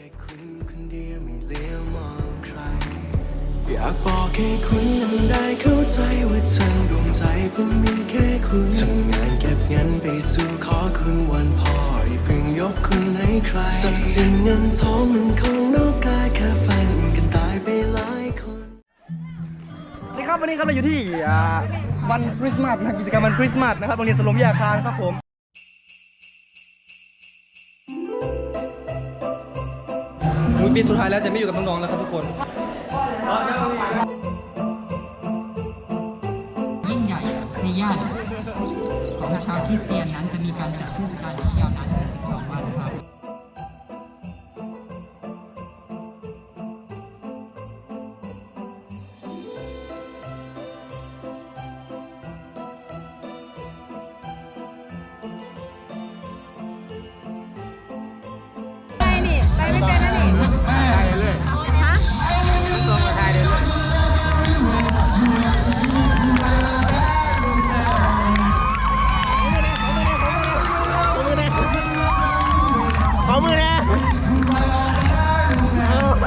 แค่คุณคนเดียวไม่เลี้ยวมองใคร อยากบอกให้คุณนั้นได้เข้าใจว่าทั้งดวงใจผมมีแค่คุณทำงานเก็บเงินไปสู่ขอคุณวันพ่ออย่าเพิ่งยกคุณให้ใครทรัพย์สินเงินทองมันคงนอกกายแค่ฝันกันตายไปหลายคนนี่ครับวันนี้ครับเราอยู่ที่อ่าวันคริสต์มาสนะครับกิจกรรมวันคริสต์มาสนะครับโรงเรียนสลมยาคารครับผม ปีสุดท้ายแล้วจะไม่อยู่กับน้องๆแล้วครับทุกคน ยิ่งใหญ่ในย่านของชาวคริสเตียนนั้นจะมีการจัดเทศกาลที่ยาวนานถึง12 วันครับ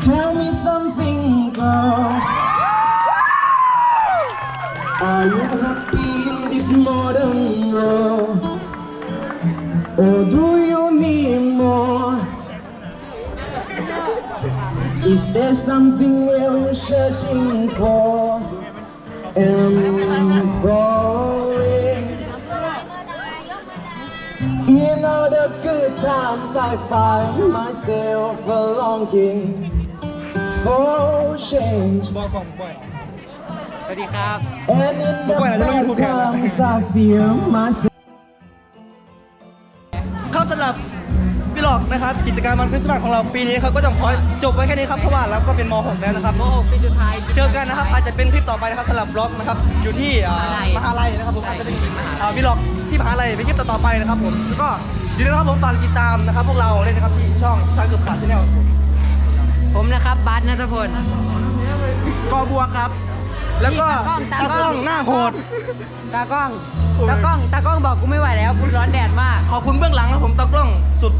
Tell me something, girl. Are you happy in this modern world? Or do you need more? Is there something you're searching for? And falling in all the good times I find myself longing for change บอกก่อนบ่อยสวัสดีครับ And in the Bueno, yo lo bad mismo que habla. times I feel myself ครับสำหรับพี่หลอกนะครับ กิจกรรมวันคริสต์มาสของเราปีนี้ครับก็จะขอจบไว้แค่นี้ครับเพราะว่าเราก็เป็นม .6 แล้วนะครับม .6 ปีสุดท้ายเจอกันนะครับอาจจะเป็นคลิปต่อไปนะครับสำหรับบล็อกนะครับอยู่ที่อ่ามหาลัยนะครับผมอาจจะเป็นอ่าพี่หลอกที่มหาลัยเป็นคลิปต่อๆไปนะครับผมแล้วก็อย่าลืมนะครับผมฝากติดตามนะครับพวกเราเลยนะครับที่ช่องช่างเกือบขาดชาแนล ผมนะครับบัสนัทพล กอบัวครับ แล้วก็ตากล้องตากล้องหน้าโหด ตากล้อง ตากล้อง ตากล้องบอกกูไม่ไหวแล้วกูร้อนแดดมาก ขอบคุณเบื้องหลังนะผมตากล้องสุด